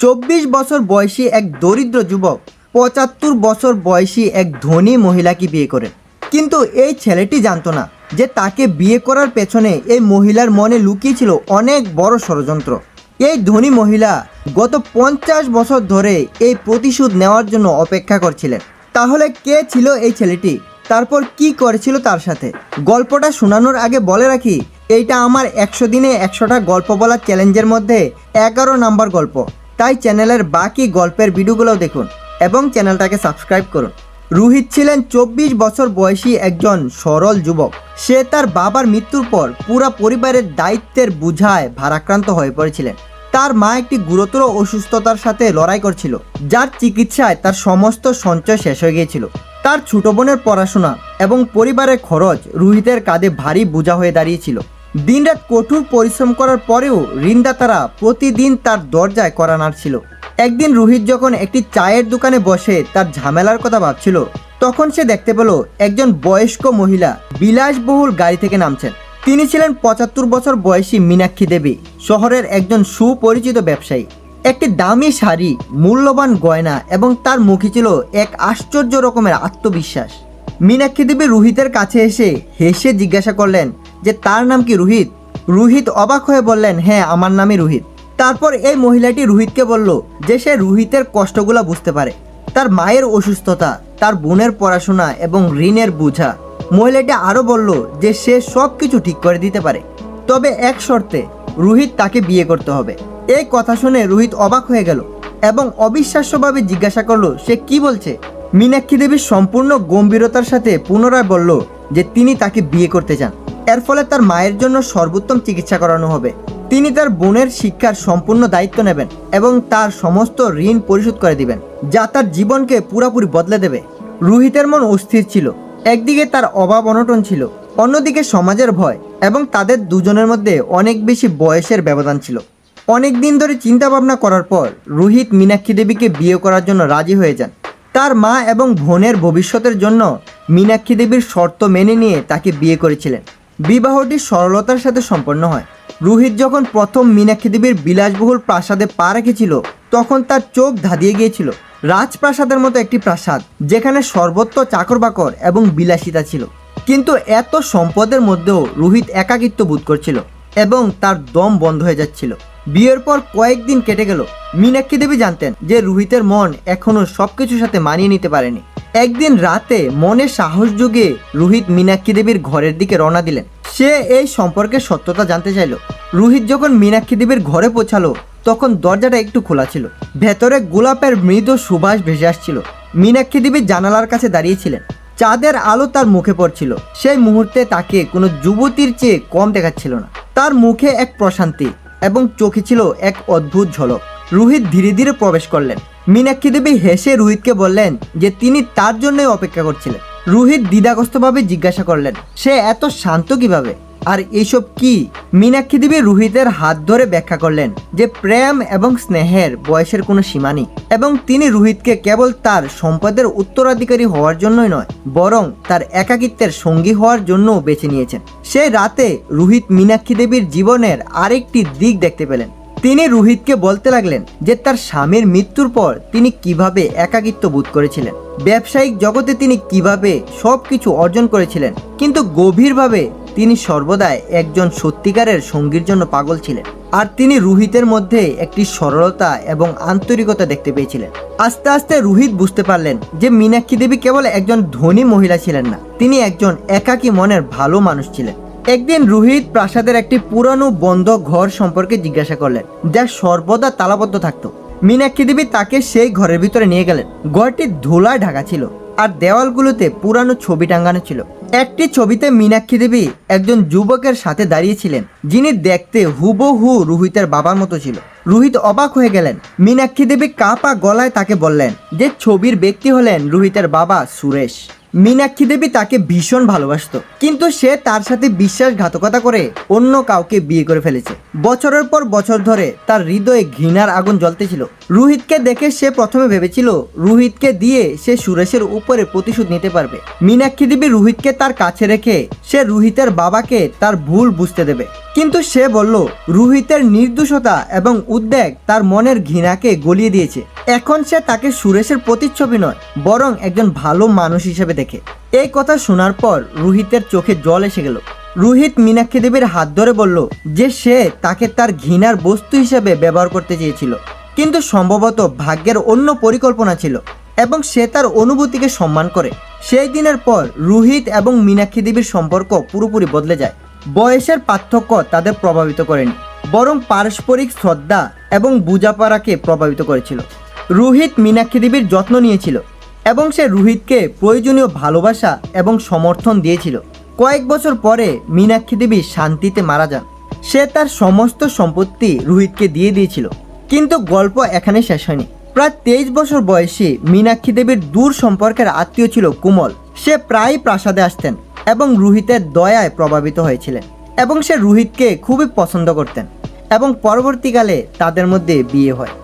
চব্বিশ বছর বয়সী এক দরিদ্র যুবক পঁচাত্তর বছর বয়সী এক ধনী মহিলাকে বিয়ে করেন কিন্তু এই ছেলেটি জানতো না যে তাকে বিয়ে করার পেছনে এই মহিলার মনে লুকিয়ে ছিল অনেক বড় ষড়যন্ত্র। এই ধনী মহিলা গত পঞ্চাশ বছর ধরে এই প্রতিশোধ নেওয়ার জন্য অপেক্ষা করছিলেন। তাহলে কে ছিল এই ছেলেটি? তারপর কি করেছিল তার সাথে? গল্পটা শোনানোর আগে বলে রাখি, এইটা আমার একশো দিনে একশোটা গল্প বলার চ্যালেঞ্জের মধ্যে এগারো নাম্বার গল্প। তাই চ্যানেলের বাকি গল্পের ভিডিওগুলো দেখুন এবং চ্যানেলটাকে সাবস্ক্রাইব করুন। রুহিত ছিলেন চব্বিশ বছর বয়সী একজন সরল যুবক। সে তার বাবার মৃত্যুর পর পুরা পরিবারের দায়িত্বের বুঝায় ভারাক্রান্ত হয়ে পড়েছিলেন। তার মা একটি গুরুতর অসুস্থতার সাথে লড়াই করছিল, যার চিকিৎসায় তার সমস্ত সঞ্চয় শেষ হয়ে গিয়েছিল। তার ছোট বোনের পড়াশোনা এবং পরিবারের খরচ রুহিতের কাঁধে ভারী বোঝা হয়ে দাঁড়িয়েছিল। দিনরাত কঠোর পরিশ্রম করার পরেও ঋণদাতারা প্রতিদিন তার দরজায় করা নাড়ছিল। একদিন রোহিত যখন একটি চায়ের দোকানে বসে তার ঝামেলার কথা ভাবছিল, তখন সে দেখতে পেল একজন বয়স্ক মহিলা বিলাসবহুল গাড়ি থেকে নামছেন। তিনি ছিলেন পঁচাত্তর বছর বয়সী মীনাক্ষী দেবী, শহরের একজন সুপরিচিত ব্যবসায়ী। একটি দামি শাড়ি, মূল্যবান গয়না এবং তার মুখে ছিল এক আশ্চর্য রকমের আত্মবিশ্বাস। মীনাক্ষী দেবী রোহিতের কাছে এসে হেসে জিজ্ঞাসা করলেন যে তার নাম কি রোহিত? রোহিত অবাক হয়ে বললেন হ্যাঁ আমার নামই রোহিত। তারপর এই মহিলাটি রোহিতকে বলল যে সে রোহিতের কষ্টগুলো বুঝতে পারে। তার মায়ের অসুস্থতা, তার বোনের পড়াশোনা এবং ঋণের বোঝা। মহিলাটি আরও বলল যে সে সব কিছু ঠিক করে দিতে পারে। তবে এক শর্তে, রোহিত তাকে বিয়ে করতে হবে। এই কথা শুনে রোহিত অবাক হয়ে গেল এবং অবিশ্বাস্যভাবে জিজ্ঞাসা করল, সে কি বলছে? মীনাক্ষী দেবী সম্পূর্ণ গম্ভীরতার সাথে পুনরায় বলল যে তিনি তাকে বিয়ে করতে চান। এর ফলে তার মায়ের জন্য সর্বোত্তম চিকিৎসা করানো হবে। তিনি তার বোনের শিক্ষার সম্পূর্ণ দায়িত্ব নেবেন এবং তার সমস্ত ঋণ পরিশোধ করে দিবেন, যা তার জীবনকে পুরোপুরি বদলে দেবে। রোহিতের মন অস্থির ছিল। একদিকে তার অভাব অনটন ছিল, অন্যদিকে সমাজের ভয় এবং তাদের দুজনের মধ্যে অনেক বেশি বয়সের ব্যবধান ছিল। অনেক দিন ধরে চিন্তা ভাবনা করার পর রোহিত মীনাক্ষী দেবীকে বিয়ে করার জন্য রাজি হয়ে যান। তার মা এবং বোনের ভবিষ্যতের জন্য মীনাক্ষী দেবীর শর্ত মেনে নিয়ে তাকে বিয়ে করেছিলেন। বিবাহটি সরলতার সাথে সম্পন্ন হয়। রোহিত যখন প্রথম মীনাক্ষী দেবীর বিলাসবহুল প্রাসাদে পা রেখেছিল, তখন তার চোখ ধাঁধিয়ে গিয়েছিল। রাজপ্রাসাদের মতো একটি প্রাসাদ, যেখানে সর্বত্র চাকরবাকর এবং বিলাসিতা ছিল। কিন্তু এত সম্পদের মধ্যেও রোহিত একাকিত্ব বোধ করছিল এবং তার দম বন্ধ হয়ে যাচ্ছিল। বিয়ের পর কয়েকদিন কেটে গেল। মীনাক্ষী দেবী জানতেন যে রোহিতের মন এখনও সবকিছুর সাথে মানিয়ে নিতে পারেনি। একদিন রাতে মনে সাহস যুগে রোহিত মীনাক্ষী দেবীর ঘরের দিকে রওনা দিলেন। সে এই সম্পর্কে সত্যতা জানতে চাইল। রোহিত যখন মীনাক্ষী দেবীর ঘরে পৌঁছালো, তখন দরজাটা একটু খোলা ছিল। ভেতরে গোলাপের মৃদু সুবাস ভেসে আসছিল। মীনাক্ষী দেবী জানালার কাছে দাঁড়িয়েছিলেন। চাঁদের আলো তার মুখে পড়ছিল। সেই মুহূর্তে তাকে কোনো যুবতীর চেয়ে কম দেখাচ্ছিল না। তার মুখে এক প্রশান্তি। এবং চোখে ছিল এক অদ্ভুত ঝলক। রোহিত ধীরে ধীরে প্রবেশ করলেন। মীনাক্ষী দেবী হেসে রোহিতকে বললেন যে, তিনি তার জন্যই অপেক্ষা করছিলেন। রোহিত দ্বিধাগ্রস্তভাবে জিজ্ঞাসা করলেন, সে এত শান্ত কীভাবে? আর এইসব কি? মীনাক্ষী দেবী রোহিতের হাত ধরে ব্যাখ্যা করলেন যে প্রেম এবং স্নেহের বয়সের কোনো সীমা নেই এবং তিনি রোহিতকে কেবল তার সম্পদের উত্তরাধিকারী হওয়ার জন্যই নয়, বরং তার একাকিত্বের সঙ্গী হওয়ার জন্যও বেছে নিয়েছেন। সেই রাতে রোহিত মীনাক্ষী দেবীর জীবনের আরেকটি দিক দেখতে পেলেন। তিনি রোহিতকে বলতে লাগলেন যে তার স্বামীর মৃত্যুর পর তিনি কীভাবে একাকিত্ব বোধ করেছিলেন। ব্যবসায়িক জগতে তিনি কীভাবে সব কিছু অর্জন করেছিলেন, কিন্তু গভীরভাবে তিনি সর্বদাই একজন সত্যিকারের সঙ্গীর জন্য পাগল ছিলেন। আর তিনি রোহিতের মধ্যে একটি সরলতা এবং আন্তরিকতা দেখতে পেয়েছিলেন। আস্তে আস্তে রোহিত বুঝতে পারলেন যে মীনাক্ষী দেবী কেবল একজন ধনী মহিলা ছিলেন না, তিনি একজন একাকী মনের ভালো মানুষ ছিলেন। একদিন রোহিত প্রাসাদের একটি পুরানো বন্ধ ঘর সম্পর্কে জিজ্ঞাসা করলেন, যা সর্বদা তালাবদ্ধ থাকত। মীনাক্ষী দেবী তাকে সেই ঘরের ভিতরে নিয়ে গেলেন। ঘরটি ধুলায় ঢাকা ছিল। আর দেওয়ালগুলোতে পুরানো ছবি টাঙ্গানো ছিল। একটি ছবিতে মীনাক্ষী দেবী একজন যুবকের সাথে দাঁড়িয়েছিলেন, যিনি দেখতে হুবহু রোহিতের বাবার মতো ছিল। রোহিত অবাক হয়ে গেলেন। মীনাক্ষী দেবী কাপা গলায় তাকে বললেন যে, ছবির ব্যক্তি হলেন রোহিতের বাবা সুরেশ। মীনাক্ষী দেবী তাকে ভীষণ ভালোবাসতো। কিন্তু সে তার সাথে বিশ্বাসঘাতকতা করে অন্য কাউকে বিয়ে করে ফেলেছে। বছরের পর বছর ধরে তার হৃদয়ে ঘৃণার আগুন জ্বলতেছিল। রোহিতকে দেখে সে প্রথমে ভেবেছিল রোহিতকে দিয়ে সে সুরেশের উপরে প্রতিশোধ নিতে পারবে। মীনাক্ষী দেবী রোহিতকে তার কাছে রেখে সে রোহিতের বাবাকে তার ভুল বুঝতে দেবে। কিন্তু সে বলল, রোহিতের নির্দোষতা এবং উদ্বেগ তার মনের ঘৃণাকে গলিয়ে দিয়েছে। এখন সে তাকে সুরেশের প্রতিচ্ছবি নয়, বরং একজন ভালো মানুষ হিসেবে দেখে। এই কথা শোনার পর রোহিতের চোখে জল এসে গেল। রোহিত মীনাক্ষী দেবীর হাত ধরে বলল যে সে তাকে তার ঘৃণার বস্তু হিসেবে ব্যবহার করতে চেয়েছিল, কিন্তু সম্ভবত ভাগ্যের অন্য পরিকল্পনা ছিল এবং সে তার অনুভূতিকে সম্মান করে। সেই দিনের পর রোহিত এবং মীনাক্ষী দেবীর সম্পর্ক পুরোপুরি বদলে যায়। বয়সের পার্থক্য তাদের প্রভাবিত করেনি, বরং পারস্পরিক শ্রদ্ধা এবং বোঝাপড়াকে প্রভাবিত করেছিল। রোহিত মীনাক্ষী দেবীর যত্ন নিয়েছিল এবং সে রোহিতকে প্রয়োজনীয় ভালোবাসা এবং সমর্থন দিয়েছিল। কয়েক বছর পরে মীনাক্ষী দেবী শান্তিতে মারা যান। সে তার সমস্ত সম্পত্তি রোহিতকে দিয়ে দিয়েছিল। কিন্তু গল্প এখানে শেষ হয়নি। প্রায় তেইশ বছর বয়সী মীনাক্ষী দেবীর দূর সম্পর্কের আত্মীয় ছিল কুমল। সে প্রায় প্রাসাদে আসতেন এবং রোহিতের দয়ায় প্রভাবিত হয়েছিলেন এবং সে রোহিতকে খুবই পছন্দ করতেন এবং পরবর্তীকালে তাদের মধ্যে বিয়ে হয়।